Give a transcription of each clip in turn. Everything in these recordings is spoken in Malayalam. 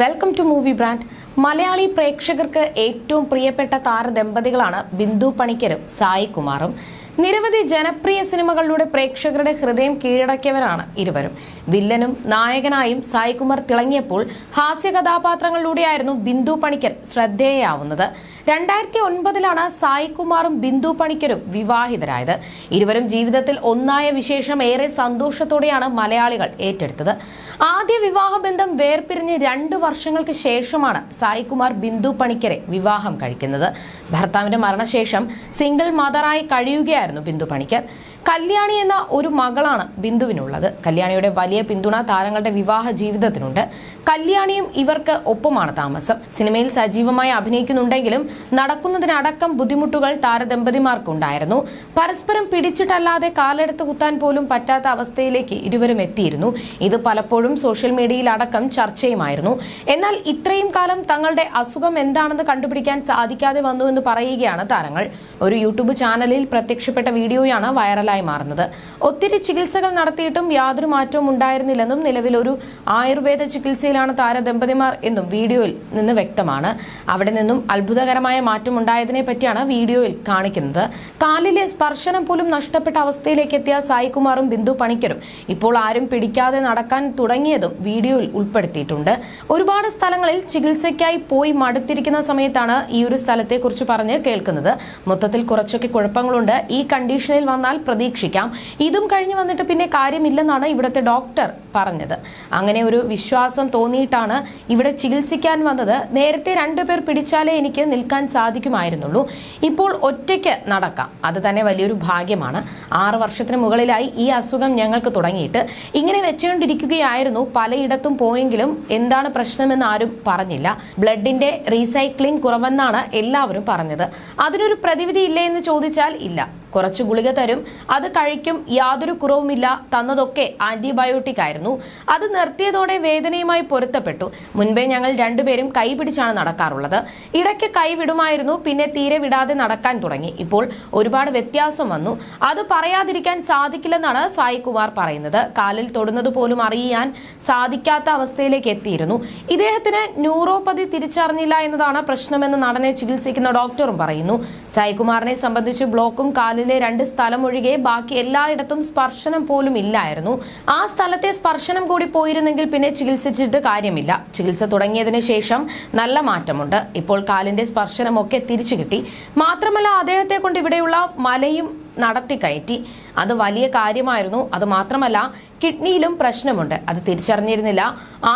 Welcome to movie brand Malayali പ്രേക്ഷകർക്ക് ഏറ്റവും പ്രിയപ്പെട്ട താരദമ്പതികളാണ് ബിന്ദു പണിക്കരും സായി കുമാറും. നിരവധി ജനപ്രിയ സിനിമകളിലൂടെ പ്രേക്ഷകരുടെ ഹൃദയം കീഴടക്കിയവരാണ് ഇരുവരും. വില്ലനും നായകനായും സായികുമാർ തിളങ്ങിയപ്പോൾ ഹാസ്യ കഥാപാത്രങ്ങളിലൂടെയായിരുന്നു ബിന്ദു പണിക്കർ ശ്രദ്ധേയയാവുന്നത് രണ്ടായിരത്തി ഒൻപതിലാണ് സായികുമാറും ബിന്ദു പണിക്കരും വിവാഹിതരായത്. ഇരുവരും ജീവിതത്തിൽ ഒന്നായ വിശേഷം ഏറെ സന്തോഷത്തോടെയാണ് മലയാളികൾ ഏറ്റെടുത്തത്. ആദ്യ വിവാഹബന്ധം വേർപിരിഞ്ഞ് രണ്ടു വർഷങ്ങൾക്ക് ശേഷമാണ് സായികുമാർ ബിന്ദു പണിക്കരെ വിവാഹം കഴിക്കുന്നത്. ഭർത്താവിന്റെ മരണശേഷം സിംഗിൾ മദറായി കഴിയുകയായിരുന്നു ബിന്ദു പണിക്കർ. കല്യാണി എന്ന ഒരു മകളാണ് ബിന്ദുവിനുള്ളത്. കല്യാണിയുടെ വലിയ പിന്തുണ താരങ്ങളുടെ വിവാഹ ജീവിതത്തിനുണ്ട്. കല്യാണിയും ഇവർക്ക് ഒപ്പമാണ് താമസം. സിനിമയിൽ സജീവമായി അഭിനയിക്കുന്നുണ്ടെങ്കിലും നടക്കുന്നതിനടക്കം ബുദ്ധിമുട്ടുകൾ താരദമ്പതിമാർക്കുണ്ടായിരുന്നു. പരസ്പരം പിടിച്ചിട്ടല്ലാതെ കാലെടുത്ത് കുത്താൻ പോലും പറ്റാത്ത അവസ്ഥയിലേക്ക് ഇരുവരും എത്തിയിരുന്നു. ഇത് പലപ്പോഴും സോഷ്യൽ മീഡിയയിൽ അടക്കം ചർച്ചയുമായിരുന്നു. എന്നാൽ ഇത്രയും കാലം തങ്ങളുടെ അസുഖം എന്താണെന്ന് കണ്ടുപിടിക്കാൻ സാധിക്കാതെ വന്നുവെന്ന് പറയുകയാണ് താരങ്ങൾ. ഒരു യൂട്യൂബ് ചാനലിൽ പ്രത്യക്ഷപ്പെട്ട വീഡിയോയാണ് വൈറലായി മാറുന്നത്. ഒത്തിരി ചികിത്സകൾ നടത്തിയിട്ടും യാതൊരു മാറ്റവും ഉണ്ടായിരുന്നില്ലെന്നും നിലവിൽ ഒരു ആയുർവേദ ചികിത്സയിലാണ് താരദമ്പതിമാർ എന്നും വീഡിയോയിൽ നിന്ന് വ്യക്തമാണ്. അവിടെ നിന്നും അത്ഭുതകരമായ മാറ്റം ഉണ്ടായതിനെ പറ്റിയാണ് വീഡിയോയിൽ കാണിക്കുന്നത്. കാലിലെ സ്പർശനം പോലും നഷ്ടപ്പെട്ട അവസ്ഥയിലേക്ക് എത്തിയ സായികുമാറും ബിന്ദു പണിക്കരും ഇപ്പോൾ ആരും പിടിക്കാതെ നടക്കാൻ തുടങ്ങിയതും വീഡിയോയിൽ ഉൾപ്പെടുത്തിയിട്ടുണ്ട്. ഒരുപാട് സ്ഥലങ്ങളിൽ ചികിത്സയ്ക്കായി പോയി മടുത്തിരിക്കുന്ന സമയത്താണ് ഈ ഒരു സ്ഥലത്തെക്കുറിച്ച് പറഞ്ഞ് കേൾക്കുന്നത്. മൊത്തത്തിൽ കുറച്ചൊക്കെ കുഴപ്പങ്ങളുണ്ട്. ഈ കണ്ടീഷനിൽ വന്നാൽ പ്രതീക്ഷിക്കാം. ഇതും കഴിഞ്ഞു വന്നിട്ട് പിന്നെ കാര്യമില്ലെന്നാണ് ഇവിടുത്തെ ഡോക്ടർ പറഞ്ഞത്. അങ്ങനെ ഒരു വിശ്വാസം തോന്നിയിട്ടാണ് ഇവിടെ ചികിത്സിക്കാൻ വന്നത്. നേരത്തെ രണ്ടുപേർ പിടിച്ചാലേ എനിക്ക് നിൽക്കാൻ സാധിക്കുമായിരുന്നുള്ളൂ. ഇപ്പോൾ ഒറ്റയ്ക്ക് നടക്കാം. അത് തന്നെ വലിയൊരു ഭാഗ്യമാണ്. ആറ് വർഷത്തിന് മുകളിലായി ഈ അസുഖം ഞങ്ങൾക്ക് തുടങ്ങിയിട്ട്. ഇങ്ങനെ വെച്ചുകൊണ്ടിരിക്കുകയായിരുന്നു പലയിടത്തും പോയെങ്കിലും എന്താണ് പ്രശ്നമെന്ന് ആരും പറഞ്ഞില്ല. ബ്ലഡിന്റെ റീസൈക്ലിംഗ് കുറവെന്നാണ് എല്ലാവരും പറഞ്ഞത്. അതിനൊരു പ്രതിവിധി ഇല്ലേ എന്ന് ചോദിച്ചാൽ ഇല്ല. കുറച്ച് ഗുളിക തരും. അത് കഴിക്കും. യാതൊരു കുറവുമില്ല. തന്നതൊക്കെ ആന്റിബയോട്ടിക് ആയിരുന്നു. അത് നിർത്തിയതോടെ വേദനയുമായി പൊരുത്തപ്പെട്ടു. മുൻപേ ഞങ്ങൾ രണ്ടുപേരും കൈപിടിച്ചാണ് നടക്കാറുള്ളത്. ഇടയ്ക്ക് കൈവിടുമായിരുന്നു. പിന്നെ തീരെ വിടാതെ നടക്കാൻ തുടങ്ങി. ഇപ്പോൾ ഒരുപാട് വ്യത്യാസം വന്നു. അത് പറയാതിരിക്കാൻ സാധിക്കില്ലെന്നാണ് സായി കുമാർ പറയുന്നത്. കാലിൽ തൊടുന്നത് പോലും അറിയാൻ സാധിക്കാത്ത അവസ്ഥയിലേക്ക് എത്തിയിരുന്നു. ഇദ്ദേഹത്തിന് ന്യൂറോപ്പതി തിരിച്ചറിഞ്ഞില്ല എന്നതാണ് പ്രശ്നമെന്ന് നടനെ ചികിത്സിക്കുന്ന ഡോക്ടറും പറയുന്നു. സായികുമാറിനെ സംബന്ധിച്ച് ബ്ലോക്കും കാലിലെ രണ്ട് സ്ഥലം ഒഴികെ ബാക്കി എല്ലായിടത്തും സ്പർശനം പോലും ഇല്ലായിരുന്നു. ആ സ്ഥലത്തെ സ്പർശനം കൂടി പോയിരുന്നെങ്കിൽ പിന്നെ ചികിത്സിച്ചിട്ട് കാര്യമില്ല. ചികിത്സ തുടങ്ങിയതിനു ശേഷം നല്ല മാറ്റമുണ്ട്. ഇപ്പോൾ കാലിന്റെ സ്പർശനമൊക്കെ തിരിച്ചു കിട്ടി. മാത്രമല്ല അദ്ദേഹത്തെ കൊണ്ട് ഇവിടെയുള്ള മലയും നടത്തി കയറ്റി. അത് വലിയ കാര്യമായിരുന്നു. അത് മാത്രമല്ല കിഡ്നിയിലും പ്രശ്നമുണ്ട്. അത് തിരിച്ചറിഞ്ഞിരുന്നില്ല.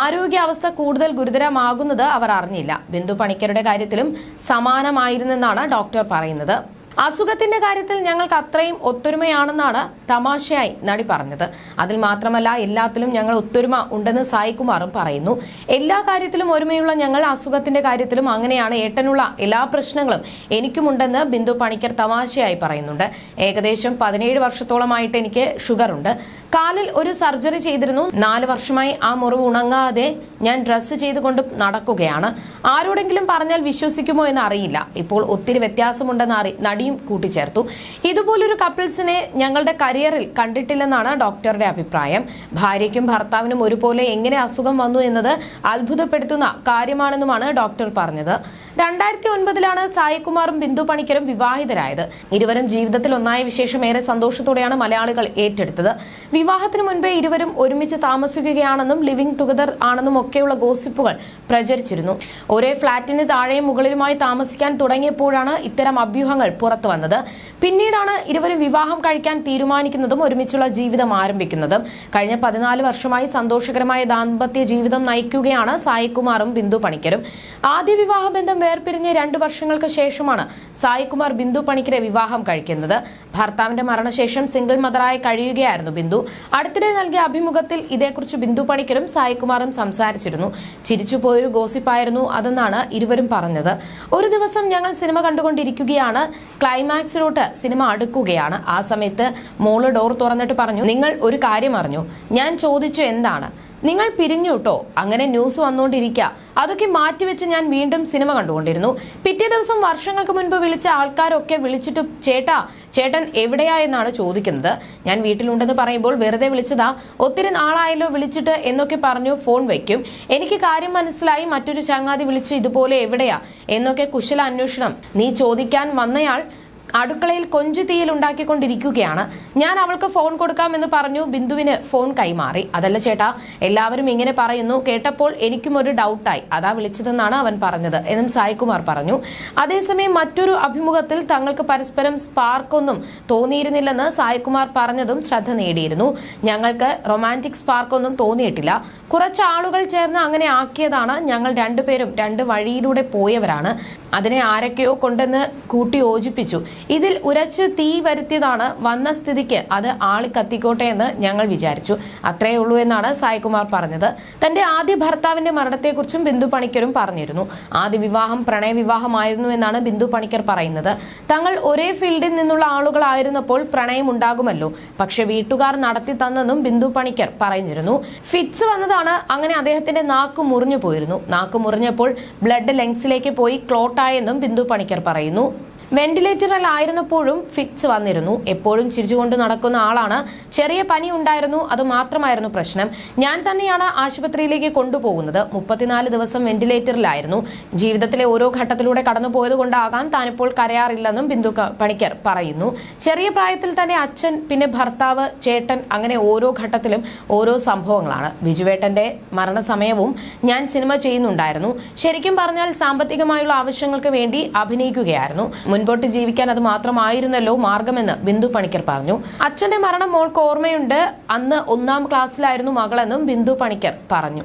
ആരോഗ്യാവസ്ഥ കൂടുതൽ ഗുരുതരമാകുന്നത് അവർ അറിഞ്ഞില്ല. ബിന്ദു പണിക്കരുടെ കാര്യത്തിലും സമാനമായിരുന്നെന്നാണ് ഡോക്ടർ പറയുന്നത്. അസുഖത്തിന്റെ കാര്യത്തിൽ ഞങ്ങൾക്ക് അത്രയും ഒത്തൊരുമയാണെന്നാണ് തമാശയായി നടി പറഞ്ഞത്. അതിൽ മാത്രമല്ല എല്ലാത്തിലും ഞങ്ങൾ ഒത്തൊരുമ ഉണ്ടെന്ന് സായികുമാറും പറയുന്നു. എല്ലാ കാര്യത്തിലും ഒരുമയുള്ള ഞങ്ങൾ അസുഖത്തിന്റെ കാര്യത്തിലും അങ്ങനെയാണ് ഏട്ടനുള്ള എല്ലാ പ്രശ്നങ്ങളും എനിക്കുമുണ്ടെന്ന് ബിന്ദു പണിക്കർ തമാശയായി പറയുന്നുണ്ട്. ഏകദേശം പതിനേഴ് വർഷത്തോളമായിട്ട് എനിക്ക് ഷുഗർ ഉണ്ട് കാലിൽ ഒരു സർജറി ചെയ്തിരുന്നു. നാല് വർഷമായി ആ മുറിവ് ഉണങ്ങാതെ ഞാൻ ഡ്രസ്സ് ചെയ്തുകൊണ്ട് നടക്കുകയാണ്. ആരോടെങ്കിലും പറഞ്ഞാൽ വിശ്വസിക്കുമോ എന്ന് അറിയില്ല. ഇപ്പോൾ ഒത്തിരി വ്യത്യാസമുണ്ടെന്ന് അറി നടിയും കൂട്ടിച്ചേർത്തു. ഇതുപോലൊരു കപ്പിൾസിനെ ഞങ്ങളുടെ കരിയറിൽ കണ്ടിട്ടില്ലെന്നാണ് ഡോക്ടറുടെ അഭിപ്രായം. ഭാര്യയ്ക്കും ഭർത്താവിനും ഒരുപോലെ എങ്ങനെ അസുഖം വന്നു എന്നത് അത്ഭുതപ്പെടുത്തുന്ന കാര്യമാണെന്നുമാണ് ഡോക്ടർ പറഞ്ഞത്. രണ്ടായിരത്തി ഒൻപതിലാണ് സായികുമാറും ബിന്ദു പണിക്കരും വിവാഹിതരായത്. ഇരുവരും ജീവിതത്തിൽ ഒന്നായ വിശേഷം ഏറെ സന്തോഷത്തോടെയാണ് മലയാളികൾ ഏറ്റെടുത്തത്. വിവാഹത്തിന് മുൻപേ ഇരുവരും ഒരുമിച്ച് താമസിക്കുകയാണെന്നും ലിവിംഗ് ടുഗദർ ആണെന്നും ഒക്കെയുള്ള ഗോസിപ്പുകൾ പ്രചരിച്ചിരുന്നു. ഒരേ ഫ്ളാറ്റിന് താഴെയും മുകളിലുമായി താമസിക്കാൻ തുടങ്ങിയപ്പോഴാണ് ഇത്തരം അഭ്യൂഹങ്ങൾ പുറത്തു വന്നത്. പിന്നീടാണ് ഇരുവരും വിവാഹം കഴിക്കാൻ തീരുമാനിക്കുന്നതും ഒരുമിച്ചുള്ള ജീവിതം ആരംഭിക്കുന്നതും. കഴിഞ്ഞ പതിനാല് വർഷമായി സന്തോഷകരമായ ദാമ്പത്യ ജീവിതം നയിക്കുകയാണ് സായികുമാറും ബിന്ദു പണിക്കരും. ആദ്യ വിവാഹ ബന്ധം വേർപിരിഞ്ഞ് രണ്ടു വർഷങ്ങൾക്ക് ശേഷമാണ് സായികുമാർ ബിന്ദു പണിക്കരെ വിവാഹം കഴിക്കുന്നത്. ഭർത്താവിന്റെ മരണശേഷം സിംഗിൾ മദറായി കഴിയുകയായിരുന്നു ബിന്ദു. അടുത്തിടെ നൽകിയ അഭിമുഖത്തിൽ ഇതേക്കുറിച്ച് ബിന്ദു പണിക്കരും സായികുമാറും സംസാരിച്ചിരുന്നു. ചിരിച്ചുപോയൊരു ഗോസിപ്പായിരുന്നു അതെന്നാണ് ഇരുവരും പറഞ്ഞത്. ഒരു ദിവസം ഞങ്ങൾ സിനിമ കണ്ടുകൊണ്ടിരിക്കുകയാണ്. ക്ലൈമാക്സിലോട്ട് സിനിമ അടുക്കുകയാണ്. ആ സമയത്ത് മോൾ ഡോർ തുറന്നിട്ട് പറഞ്ഞു നിങ്ങൾ ഒരു കാര്യം അറിഞ്ഞു. ഞാൻ ചോദിച്ചു എന്താണ്? നിങ്ങൾ പിരിഞ്ഞു കേട്ടോ. അങ്ങനെ ന്യൂസ് വന്നുകൊണ്ടിരിക്കുക അതൊക്കെ മാറ്റിവെച്ച് ഞാൻ വീണ്ടും സിനിമ കണ്ടുകൊണ്ടിരുന്നു. പിറ്റേ ദിവസം വർഷങ്ങൾക്ക് മുൻപ് വിളിച്ച ആൾക്കാരൊക്കെ വിളിച്ചിട്ട് ചേട്ടാ ചേട്ടൻ എവിടെയാ എന്നാണ് ചോദിക്കുന്നത്. ഞാൻ വീട്ടിലുണ്ടെന്ന് പറയുമ്പോൾ വെറുതെ വിളിച്ചതാ. ഒത്തിരി നാളായല്ലോ വിളിച്ചിട്ട് എന്നൊക്കെ പറഞ്ഞു ഫോൺ വയ്ക്കും എനിക്ക് കാര്യം മനസ്സിലായി. മറ്റൊരു ചങ്ങാതി വിളിച്ച് ഇതുപോലെ എവിടെയാ? എന്നൊക്കെ കുശല അന്വേഷണം. നീ ചോദിക്കാൻ വന്നയാൾ അടുക്കളയിൽ കൊഞ്ചു തീയിൽ ഉണ്ടാക്കിക്കൊണ്ടിരിക്കുകയാണ്. ഞാൻ അവൾക്ക് ഫോൺ കൊടുക്കാമെന്ന് പറഞ്ഞു. ബിന്ദുവിന് ഫോൺ കൈമാറി. അതല്ല ചേട്ടാ എല്ലാവരും ഇങ്ങനെ പറയുന്നു. കേട്ടപ്പോൾ എനിക്കും ഒരു ഡൗട്ടായി. അതാ വിളിച്ചതെന്നാണ് അവൻ പറഞ്ഞത് എന്നും സായികുമാർ പറഞ്ഞു. അതേസമയം മറ്റൊരു അഭിമുഖത്തിൽ തങ്ങൾക്ക് പരസ്പരം സ്പാർക്കൊന്നും തോന്നിയിരുന്നില്ലെന്ന് സായികുമാർ പറഞ്ഞതും ശ്രദ്ധ നേടിയിരുന്നു. ഞങ്ങൾക്ക് റൊമാന്റിക് സ്പാർക്കൊന്നും തോന്നിയിട്ടില്ല. കുറച്ച് ആളുകൾ ചേർന്ന് അങ്ങനെ ആക്കിയതാണ്. ഞങ്ങൾ രണ്ടുപേരും രണ്ട് വഴിയിലൂടെ പോയവരാണ്. അതിനെ ആരൊക്കെയോ കൊണ്ടെന്ന് കൂട്ടി യോജിപ്പിച്ചു ഇതിൽ ഉരച്ച് തീ വരുത്തിയതാണ് വന്ന സ്ഥിതിക്ക്. അത് ആളി കത്തിക്കോട്ടെ എന്ന് ഞങ്ങൾ വിചാരിച്ചു. അത്രേ ഉള്ളൂ എന്നാണ് സായികുമാർ പറഞ്ഞത്. തന്റെ ആദ്യ ഭർത്താവിന്റെ മരണത്തെക്കുറിച്ചും ബിന്ദു പണിക്കരും പറഞ്ഞിരുന്നു. ആദ്യ വിവാഹം പ്രണയവിവാഹമായിരുന്നു എന്നാണ് ബിന്ദു പണിക്കർ പറയുന്നത്. തങ്ങൾ ഒരേ ഫീൽഡിൽ നിന്നുള്ള ആളുകളായിരുന്നപ്പോൾ പ്രണയം ഉണ്ടാകുമല്ലോ. പക്ഷെ വീട്ടുകാർ നടത്തി തന്നെന്നും ബിന്ദു പണിക്കർ പറഞ്ഞിരുന്നു. ഫിറ്റ്സ് വന്നതാണ് അങ്ങനെ അദ്ദേഹത്തിന്റെ നാക്ക് മുറിഞ്ഞു പോയിരുന്നു. നാക്ക് മുറിഞ്ഞപ്പോൾ ബ്ലഡ് ലെങ്സിലേക്ക് പോയി ക്ലോട്ടായെന്നും ബിന്ദു പണിക്കർ പറയുന്നു. വെന്റിലേറ്ററിലായിരുന്നപ്പോഴും ഫിക്സ് വന്നിരുന്നു. എപ്പോഴും ചിരിച്ചുകൊണ്ട് നടക്കുന്ന ആളാണ്. ചെറിയ പനി ഉണ്ടായിരുന്നു. അത് മാത്രമായിരുന്നു പ്രശ്നം. ഞാൻ തന്നെയാണ് ആശുപത്രിയിലേക്ക് കൊണ്ടുപോകുന്നത്. മുപ്പത്തിനാല് ദിവസം വെന്റിലേറ്ററിലായിരുന്നു ജീവിതത്തിലെ ഓരോ ഘട്ടത്തിലൂടെ കടന്നു കൊണ്ടാകാം താനിപ്പോൾ കരയാറില്ലെന്നും ബിന്ദു പണിക്കർ പറയുന്നു. ചെറിയ പ്രായത്തിൽ തന്നെ അച്ഛൻ പിന്നെ ഭർത്താവ് ചേട്ടൻ അങ്ങനെ ഓരോ ഘട്ടത്തിലും ഓരോ സംഭവങ്ങളാണ്. ബിജുവേട്ടന്റെ മരണസമയവും ഞാൻ സിനിമ ചെയ്യുന്നുണ്ടായിരുന്നു. ശരിക്കും പറഞ്ഞാൽ സാമ്പത്തികമായുള്ള ആവശ്യങ്ങൾക്ക് വേണ്ടി അഭിനയിക്കുകയായിരുന്നു. മുൻപോട്ട് ജീവിക്കാൻ അത് മാത്രമായിരുന്നല്ലോ മാർഗമെന്ന് ബിന്ദു പണിക്കർ പറഞ്ഞു. അച്ഛന്റെ മരണം മോൾക്ക് ഓർമ്മയുണ്ട്. അന്ന് ഒന്നാം ക്ലാസ്സിലായിരുന്നു മകളെന്നും ബിന്ദു പണിക്കർ പറഞ്ഞു.